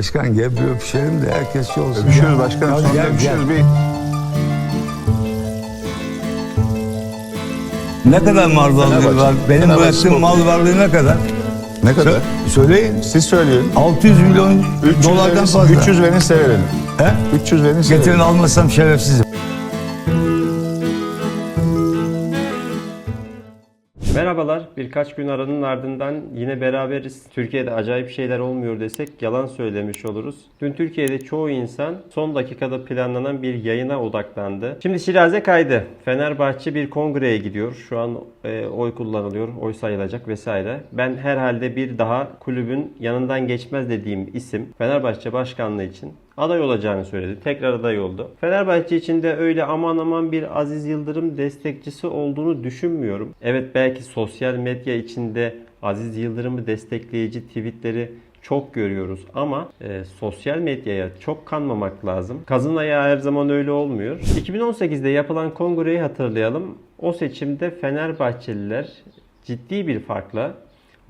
Başkan gel bir öpüşelim de herkes şey olsun. Öpüşürüz başkanım. Hadi Sonra gel, öpüşürüz. gel. Bir Ne kadar mal varlığı var? Benim Fenerbahçe bıraktığım mal varlığı ne kadar? ne kadar? Sö- söyleyin. Siz söyleyin. 600 milyon 300 dolardan verin, fazla. 300 verin size verelim. He? 300 verin size Getirin almasam şerefsizim. Merhabalar. Birkaç gün aranın ardından yine beraberiz. Türkiye'de acayip şeyler olmuyor desek yalan söylemiş oluruz. Dün Türkiye'de çoğu insan son dakikada planlanan bir yayına odaklandı. Şimdi Şiraze kaydı. Fenerbahçe bir kongreye gidiyor. Şu an e, oy kullanılıyor. Oy sayılacak vesaire. Ben herhalde bir daha kulübün yanından geçmez dediğim isim Fenerbahçe başkanlığı için aday olacağını söyledi. Tekrar aday oldu. Fenerbahçe için de öyle aman aman bir Aziz Yıldırım destekçisi olduğunu düşünmüyorum. Evet belki sosyal medya içinde Aziz Yıldırım'ı destekleyici tweetleri çok görüyoruz ama e, sosyal medyaya çok kanmamak lazım. Kazın ayağı her zaman öyle olmuyor. 2018'de yapılan kongreyi hatırlayalım. O seçimde Fenerbahçeliler ciddi bir farkla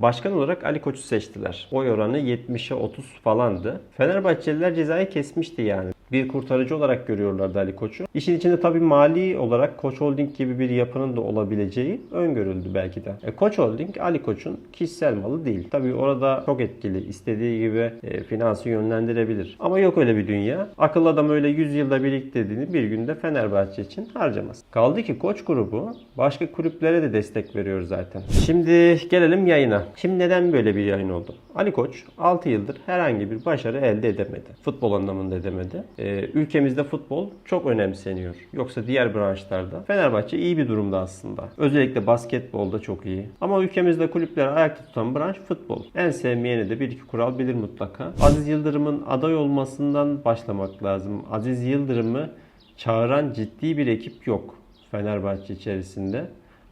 Başkan olarak Ali Koç'u seçtiler. Oy oranı 70'e 30 falandı. Fenerbahçeliler cezayı kesmişti yani. Bir kurtarıcı olarak görüyorlardı Ali Koç'u. İşin içinde tabii mali olarak Koç Holding gibi bir yapının da olabileceği öngörüldü belki de. E, Koç Holding Ali Koç'un kişisel malı değil. Tabii orada çok etkili. istediği gibi e, finansı yönlendirebilir. Ama yok öyle bir dünya. Akıllı adam öyle 100 yılda biriktirdiğini bir günde Fenerbahçe için harcamaz. Kaldı ki Koç grubu başka kulüplere de destek veriyor zaten. Şimdi gelelim yayına. Şimdi neden böyle bir yayın oldu? Ali Koç 6 yıldır herhangi bir başarı elde edemedi. Futbol anlamında edemedi. Ee, ülkemizde futbol çok önemseniyor. Yoksa diğer branşlarda Fenerbahçe iyi bir durumda aslında. Özellikle basketbolda çok iyi. Ama ülkemizde kulüpleri ayakta tutan branş futbol. En sevmeyeni de bir iki kural bilir mutlaka. Aziz Yıldırım'ın aday olmasından başlamak lazım. Aziz Yıldırım'ı çağıran ciddi bir ekip yok Fenerbahçe içerisinde.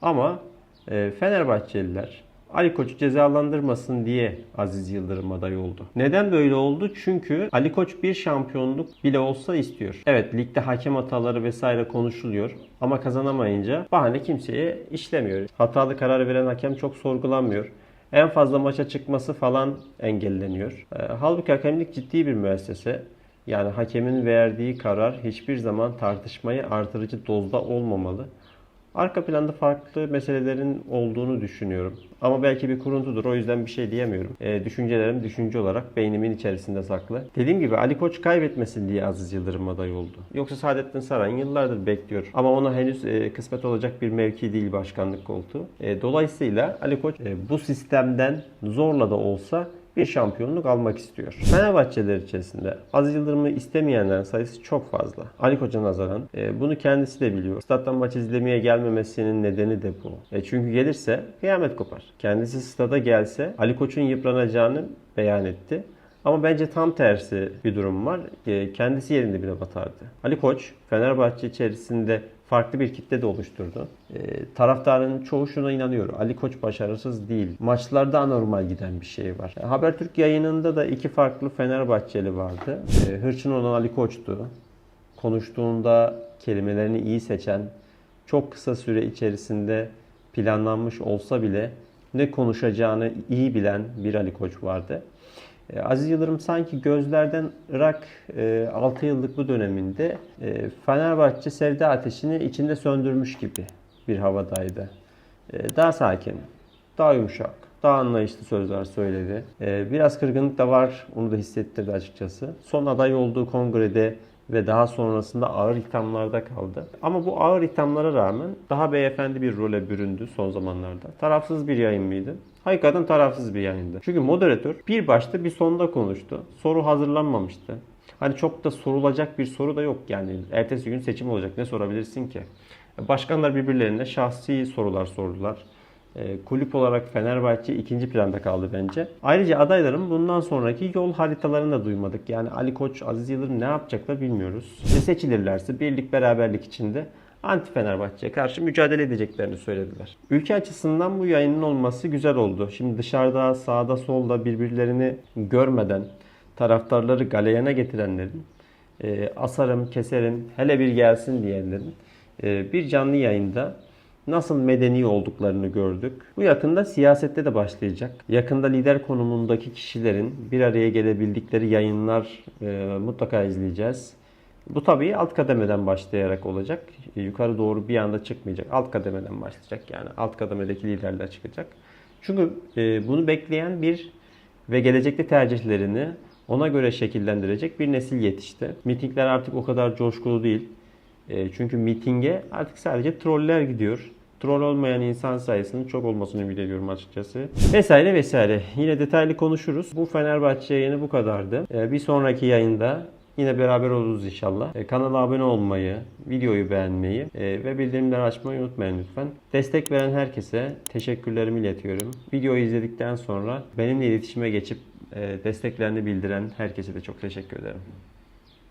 Ama e, Fenerbahçeliler Ali Koç'u cezalandırmasın diye Aziz Yıldırım aday oldu. Neden böyle oldu? Çünkü Ali Koç bir şampiyonluk bile olsa istiyor. Evet ligde hakem hataları vesaire konuşuluyor ama kazanamayınca bahane kimseye işlemiyor. Hatalı karar veren hakem çok sorgulanmıyor. En fazla maça çıkması falan engelleniyor. E, halbuki hakemlik ciddi bir müessese. Yani hakemin verdiği karar hiçbir zaman tartışmayı artırıcı dozda olmamalı. Arka planda farklı meselelerin olduğunu düşünüyorum. Ama belki bir kuruntudur. O yüzden bir şey diyemiyorum. E, düşüncelerim düşünce olarak beynimin içerisinde saklı. Dediğim gibi Ali Koç kaybetmesin diye Aziz Yıldırım aday oldu. Yoksa Saadettin Saran yıllardır bekliyor. Ama ona henüz e, kısmet olacak bir mevki değil başkanlık koltuğu. E, dolayısıyla Ali Koç e, bu sistemden zorla da olsa bir şampiyonluk almak istiyor. Fenerbahçeler içerisinde Aziz Yıldırım'ı istemeyenlerin sayısı çok fazla. Ali Koç'a nazaran e, bunu kendisi de biliyor. Stat'tan maç izlemeye gelmemesinin nedeni de bu. E, çünkü gelirse kıyamet kopar. Kendisi stada gelse Ali Koç'un yıpranacağını beyan etti. Ama bence tam tersi bir durum var. E, Kendisi yerinde bile batardı. Ali Koç Fenerbahçe içerisinde farklı bir kitle de oluşturdu. E, taraftarın çoğu şuna inanıyor. Ali Koç başarısız değil. Maçlarda anormal giden bir şey var. E, Habertürk yayınında da iki farklı Fenerbahçeli vardı. E, hırçın olan Ali Koç'tu. Konuştuğunda kelimelerini iyi seçen, çok kısa süre içerisinde planlanmış olsa bile ne konuşacağını iyi bilen bir Ali Koç vardı. E, Aziz Yıldırım sanki gözlerden Irak e, 6 yıllık bu döneminde e, Fenerbahçe sevda ateşini içinde söndürmüş gibi bir havadaydı. E, daha sakin, daha yumuşak, daha anlayışlı sözler söyledi. E, biraz kırgınlık da var, onu da hissettirdi açıkçası. Son aday olduğu kongrede ve daha sonrasında ağır ithamlarda kaldı. Ama bu ağır ithamlara rağmen daha beyefendi bir role büründü son zamanlarda. Tarafsız bir yayın mıydı? Hakikaten tarafsız bir yayındı. Çünkü moderatör bir başta bir sonda konuştu. Soru hazırlanmamıştı. Hani çok da sorulacak bir soru da yok yani. Ertesi gün seçim olacak. Ne sorabilirsin ki? Başkanlar birbirlerine şahsi sorular sordular. E, kulüp olarak Fenerbahçe ikinci planda kaldı bence. Ayrıca adayların bundan sonraki yol haritalarını da duymadık. Yani Ali Koç, Aziz Yıldırım ne yapacaklar bilmiyoruz. Ve seçilirlerse birlik beraberlik içinde anti Fenerbahçe'ye karşı mücadele edeceklerini söylediler. Ülke açısından bu yayının olması güzel oldu. Şimdi dışarıda, sağda, solda birbirlerini görmeden taraftarları galeyana getirenlerin, e, asarım, keserim, hele bir gelsin diyenlerin e, bir canlı yayında nasıl medeni olduklarını gördük. Bu yakında siyasette de başlayacak. Yakında lider konumundaki kişilerin bir araya gelebildikleri yayınlar e, mutlaka izleyeceğiz. Bu tabii alt kademeden başlayarak olacak. E, Yukarı doğru bir anda çıkmayacak. Alt kademeden başlayacak. Yani alt kademedeki liderler çıkacak. Çünkü e, bunu bekleyen bir ve gelecekte tercihlerini ona göre şekillendirecek bir nesil yetişti. Mitingler artık o kadar coşkulu değil. E, çünkü mitinge artık sadece troller gidiyor. Troll olmayan insan sayısının çok olmasını ümit ediyorum açıkçası. Vesaire vesaire. Yine detaylı konuşuruz. Bu Fenerbahçe yayını bu kadardı. E, bir sonraki yayında Yine beraber oluruz inşallah. E, Kanala abone olmayı, videoyu beğenmeyi e, ve bildirimleri açmayı unutmayın lütfen. Destek veren herkese teşekkürlerimi iletiyorum. Videoyu izledikten sonra benimle iletişime geçip e, desteklerini bildiren herkese de çok teşekkür ederim.